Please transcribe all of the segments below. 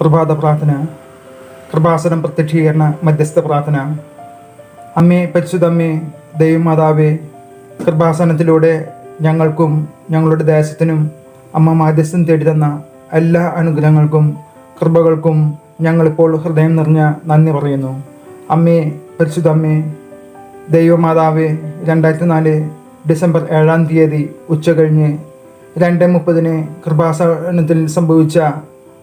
പ്രഭാത പ്രാർത്ഥന കൃപാസനം പ്രത്യക്ഷീകരണ മധ്യസ്ഥ പ്രാർത്ഥന. അമ്മേ പരിശുദ്ധമ്മേ ദൈവമാതാവേ കൃപാസനത്തിലൂടെ ഞങ്ങൾക്കും ഞങ്ങളുടെ ദേശത്തിനും അമ്മ മാധ്യസ്ഥം തേടി തന്ന എല്ലാ അനുഗ്രഹങ്ങൾക്കും കൃപകൾക്കും ഞങ്ങളിപ്പോൾ ഹൃദയം നിറഞ്ഞ നന്ദി പറയുന്നു. അമ്മേ പരിശുദ്ധമ്മേ ദൈവമാതാവേ രണ്ടായിരത്തി നാല് ഡിസംബർ ഏഴാം തീയതി ഉച്ച കഴിഞ്ഞ് രണ്ട് മുപ്പതിന് കൃപാസനത്തിൽ സംഭവിച്ച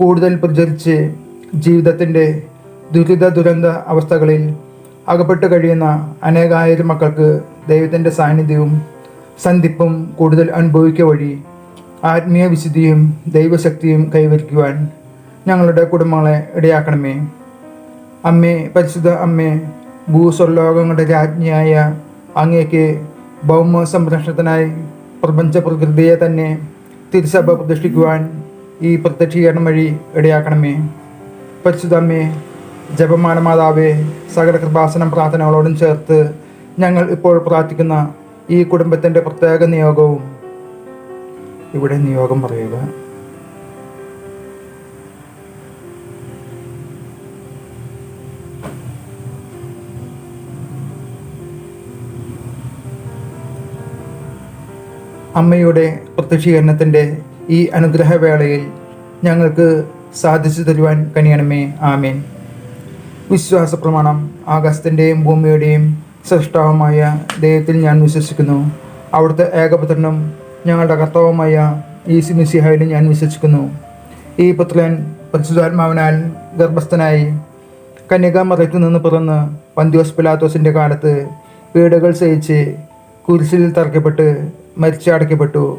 കൂടുതൽ പ്രചരിച്ച് ജീവിതത്തിന്റെ ദുരിത ദുരന്ത അവസ്ഥകളിൽ അകപ്പെട്ട് കഴിയുന്ന അനേകായിരം മക്കൾക്ക് ദൈവത്തിന്റെ സാന്നിധ്യവും സന്ധിപ്പും കൂടുതൽ അനുഭവിക്കുക വഴി ആത്മീയ വിശുദ്ധിയും ദൈവശക്തിയും കൈവരിക്കുവാൻ ഞങ്ങളുടെ കുടുംബങ്ങളെ ഇടയാക്കണമേ. അമ്മേ പരിശുദ്ധ അമ്മേ ഭൂസ്വർലോകങ്ങളുടെ രാജ്ഞിയായ അങ്ങേക്ക് ഭൗമ സംരക്ഷണത്തിനായി പ്രപഞ്ച പ്രകൃതിയെ തന്നെ തിരുസഭ പ്രതിഷ്ഠിക്കുവാൻ ഈ പ്രത്യക്ഷീകരണം വഴി ഇടയാക്കണമേ. പരിശുദ്ധ അമ്മേ ജപമാല മാതാവേ സകല കൃപാസനം പ്രാർത്ഥനകളോടും ചേർത്ത് ഞങ്ങൾ ഇപ്പോൾ പ്രാർത്ഥിക്കുന്ന ഈ കുടുംബത്തിന്റെ പ്രത്യേക നിയോഗവും. ഇവിടെ നിയോഗം പറയുക. അമ്മയുടെ പ്രത്യക്ഷീകരണത്തിന്റെ ഈ അനുഗ്രഹവേളയിൽ ഞങ്ങൾക്ക് സാധിച്ചു തരുവാൻ കനിയണമേ. ആമേൻ. വിശ്വാസ പ്രമാണം ആകാശത്തിന്റെയും ഭൂമിയുടെയും സൃഷ്ടാവുമായ ദൈവത്തിൽ ഞാൻ വിശ്വസിക്കുന്നു. അവിടുത്തെ ഏകപുത്രനും ഞങ്ങളുടെ കർത്താവുമായ ഈസി മിസിഹായിലും ഞാൻ വിശ്വസിക്കുന്നു. ഈ പുത്രൻ പരിശുദ്ധാത്മാവിനാൽ ഗർഭസ്ഥനായി കന്യകാമറയ്ക്ക് നിന്ന് പിറന്ന് പന്തിയോസ് പിലാത്തോസിന്റെ കാലത്ത് വീടുകൾ സഹിച്ച് കുരിശിൽ തറയ്ക്കപ്പെട്ട് മരിച്ചടയ്ക്കപ്പെട്ടു.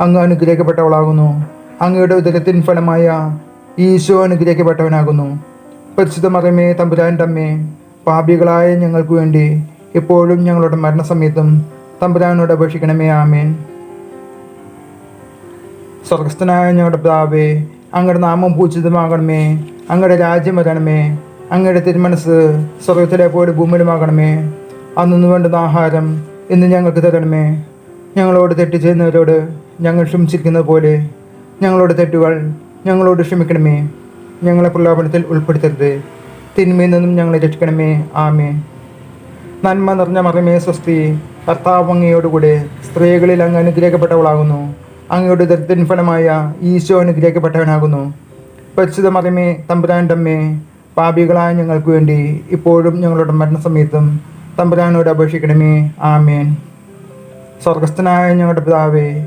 അങ്ങ് അനുഗ്രഹിക്കപ്പെട്ടവളാകുന്നു. അങ്ങയുടെ ഉദരത്തിൻ ഫലമായ ഈശോ അനുഗ്രഹിക്കപ്പെട്ടവനാകുന്നു. പരിശുദ്ധ മറമേ തമ്പുരാന്റെ അമ്മേ പാപികളായ ഞങ്ങൾക്ക് വേണ്ടി ഇപ്പോഴും ഞങ്ങളുടെ മരണസമയത്തും തമ്പുരാനോട് അപേക്ഷിക്കണമേ ആമേൻ. സ്വർഗസ്ഥനായ ഞങ്ങളുടെ പിതാവേ അങ്ങയുടെ നാമം പൂജിതമാകണമേ അങ്ങയുടെ രാജ്യം വരണമേ അങ്ങയുടെ തിരുമനസ് സ്വർഗത്തിലെ പോലെ ഭൂമിയിലുമാകണമേ. അന്നു വേണ്ടുന്ന ആഹാരം ഇന്ന് ഞങ്ങൾക്ക് തരണമേ. ഞങ്ങളോട് തെറ്റ് ചെയ്യുന്നവരോട് ഞങ്ങൾ ക്ഷമിച്ചിരിക്കുന്നത് പോലെ ഞങ്ങളുടെ തെറ്റുകൾ ഞങ്ങളോട് ക്ഷമിക്കണമേ. ഞങ്ങളെ പ്രലോഭനത്തിൽ ഉൾപ്പെടുത്തരുത്. തിന്മയിൽ നിന്നും ഞങ്ങളെ രക്ഷിക്കണമേ. ആമേ നന്മ നിറഞ്ഞ മറമേ സ്വസ്തി. കർത്താവ് അങ്ങയോടുകൂടെ സ്ത്രീകളിൽ അങ്ങ് അനുഗ്രഹിക്കപ്പെട്ടവളാകുന്നു. അങ്ങയുടെ ദരിദ്രൻ ഫലമായ ഈശോ അനുഗ്രഹിക്കപ്പെട്ടവനാകുന്നു. പരിശുദ്ധ മറമേ തമ്പുരാന്റമ്മേ പാപികളായ ഞങ്ങൾക്ക് വേണ്ടി ഇപ്പോഴും ഞങ്ങളുടെ മരണസമയത്തും തമ്പുരാനോട് അപേക്ഷിക്കണമേ. ആമേൻ. സ്വർഗസ്ഥനായ ഞങ്ങളുടെ പിതാവേ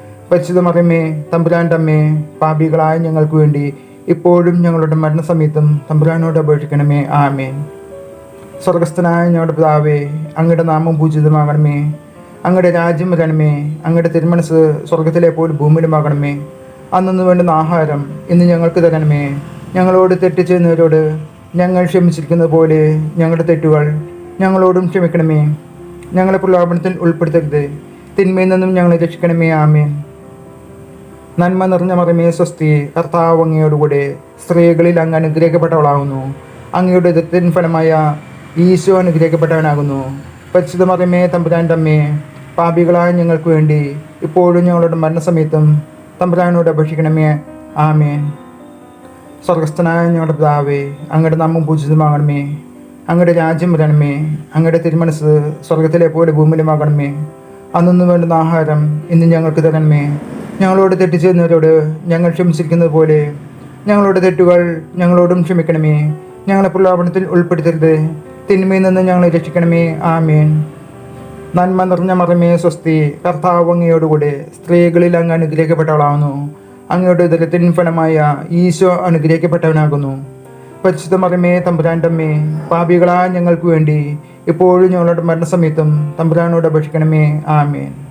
പരിശുദ്ധ മറിയമ്മേ തമ്പുരാന്റെ അമ്മേ പാപികളായ ഞങ്ങൾക്ക് വേണ്ടി ഇപ്പോഴും ഞങ്ങളുടെ മരണസമയത്തും തമ്പുരാനോട് അപേക്ഷിക്കണമേ. ആമേൻ. സ്വർഗസ്ഥനായ ഞങ്ങളുടെ പിതാവേ അങ്ങയുടെ നാമം പൂജിതമാകണമേ. അങ്ങയുടെ രാജ്യം വരണമേ. അങ്ങയുടെ തിരുമനസ് സ്വർഗത്തിലെ പോലെ ഭൂമിയിലുമാകണമേ. അന്നു വേണ്ടുന്ന ആഹാരം ഇന്ന് ഞങ്ങൾക്ക് തരണമേ. ഞങ്ങളോട് തെറ്റ് ചെയ്യുന്നവരോട് ഞങ്ങൾ ക്ഷമിച്ചിരിക്കുന്നത് പോലെ ഞങ്ങളുടെ തെറ്റുകൾ ഞങ്ങളോടും ക്ഷമിക്കണമേ. ഞങ്ങളെ പ്രലോഭനത്തിൽ ഉൾപ്പെടുത്തരുത്. തിന്മയിൽ നിന്നും ഞങ്ങളെ രക്ഷിക്കണമേ. ആമേൻ. നന്മ നിറഞ്ഞ മറമേ സ്വസ്തി കർത്താവ് അങ്ങയോടുകൂടെ സ്ത്രീകളിൽ അങ്ങ് അനുഗ്രഹിക്കപ്പെട്ടവളാകുന്നു. അങ്ങയുടെ ദത്തിൻ ഫലമായ ഈശോ അനുഗ്രഹിക്കപ്പെട്ടവനാകുന്നു. പരിശുദ്ധ മറമേ തമ്പുരാന്റെ അമ്മേ പാപികളായ ഞങ്ങൾക്ക് വേണ്ടി ഇപ്പോഴും ഞങ്ങളുടെ മരണസമയത്തും തമ്പുരാനോട് അപേക്ഷിക്കണമേ. ആമേൻ. സ്വർഗസ്ഥനായ ഞങ്ങളുടെ പിതാവേ അങ്ങയുടെ നാമം പൂജിതമാകണമേ. അങ്ങയുടെ രാജ്യം വരണമേ. അങ്ങയുടെ തിരുമനസ് സ്വർഗത്തിലെ പോലെ ഭൂമിയിലുമാകണമേ. അന്നു വേണ്ടുന്ന ആഹാരം ഇന്ന് ഞങ്ങൾക്ക് തരണമേ. ഞങ്ങളോട് തെറ്റ് ചെയ്യുന്നവരോട് ഞങ്ങൾ ക്ഷമിച്ചിരിക്കുന്നത് പോലെ ഞങ്ങളുടെ തെറ്റുകൾ ഞങ്ങളോടും ക്ഷമിക്കണമേ. ഞങ്ങളെ പ്രലോഭനത്തിൽ ഉൾപ്പെടുത്തരുത്. തിന്മയിൽ നിന്ന് ഞങ്ങളെ രക്ഷിക്കണമേ. ആമേൻ. നന്മ നിറഞ്ഞ മറമേ സ്വസ്തി. കർത്താവ് അങ്ങയോടുകൂടെ സ്ത്രീകളിൽ അങ്ങ് അനുഗ്രഹിക്കപ്പെട്ടവളാകുന്നു അങ്ങയുടെ ഉദരത്തിൻ ഫലമായ ഈശോ അനുഗ്രഹിക്കപ്പെട്ടവനാകുന്നു. പരിശുദ്ധ മറമേ തമ്പുരാന്റമ്മേ പാപികളായ ഞങ്ങൾക്ക് വേണ്ടി ഇപ്പോഴും ഞങ്ങളുടെ മരണസമയത്തും തമ്പുരാനോട് അപേക്ഷിക്കണമേ. ആമേൻ.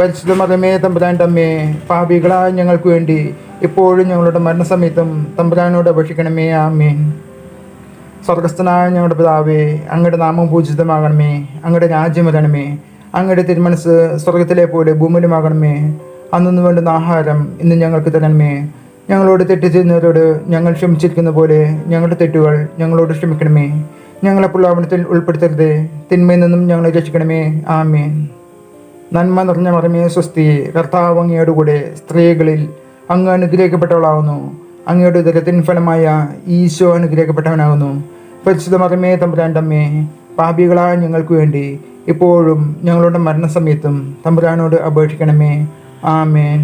പരിശുദ്ധ മതമേ തമ്പുരാന്റെ അമ്മേ പാപികളായ ഞങ്ങൾക്ക് വേണ്ടി ഇപ്പോഴും ഞങ്ങളുടെ മരണസമയത്തും തമ്പുരാനോട് അപേക്ഷിക്കണമേ ആമേൻ. സ്വർഗസ്ഥനായ ഞങ്ങളുടെ പിതാവേ അങ്ങയുടെ നാമം പൂജിതമാകണമേ അങ്ങയുടെ രാജ്യം വരണമേ അങ്ങയുടെ തിരുമനസ് സ്വർഗത്തിലെ പോലെ ഭൂമിയിലുമാകണമേ. അന്നു വേണ്ടുന്ന ആഹാരം ഇന്ന് ഞങ്ങൾക്ക് തരണമേ. ഞങ്ങളോട് തെറ്റ് ചെയ്യുന്നവരോട് ഞങ്ങൾ ക്ഷമിച്ചിരിക്കുന്ന പോലെ ഞങ്ങളുടെ തെറ്റുകൾ ഞങ്ങളോട് ക്ഷമിക്കണമേ. ഞങ്ങളെ പ്രലോഭനത്തിൽ ഉൾപ്പെടുത്തരുത്. തിന്മയിൽ നിന്നും ഞങ്ങളെ രക്ഷിക്കണമേ ആമേൻ. നന്മ നിറഞ്ഞ മറിമേ സ്വസ്തി കർത്താവ് അങ്ങയോടുകൂടെ സ്ത്രീകളിൽ അങ്ങ് അനുഗ്രഹിക്കപ്പെട്ടവളാകുന്നു. അങ്ങയുടെ ഉദരത്തിൻ ഫലമായ ഈശോ അനുഗ്രഹിക്കപ്പെട്ടവനാകുന്നു. പരിശുദ്ധ മറിമേ തമ്പുരാണ്ടമ്മേ പാപികളായ ഞങ്ങൾക്ക് വേണ്ടി ഇപ്പോഴും ഞങ്ങളുടെ മരണസമയത്തും തമ്പുരാനോട് അപേക്ഷിക്കണമേ. ആമേൻ.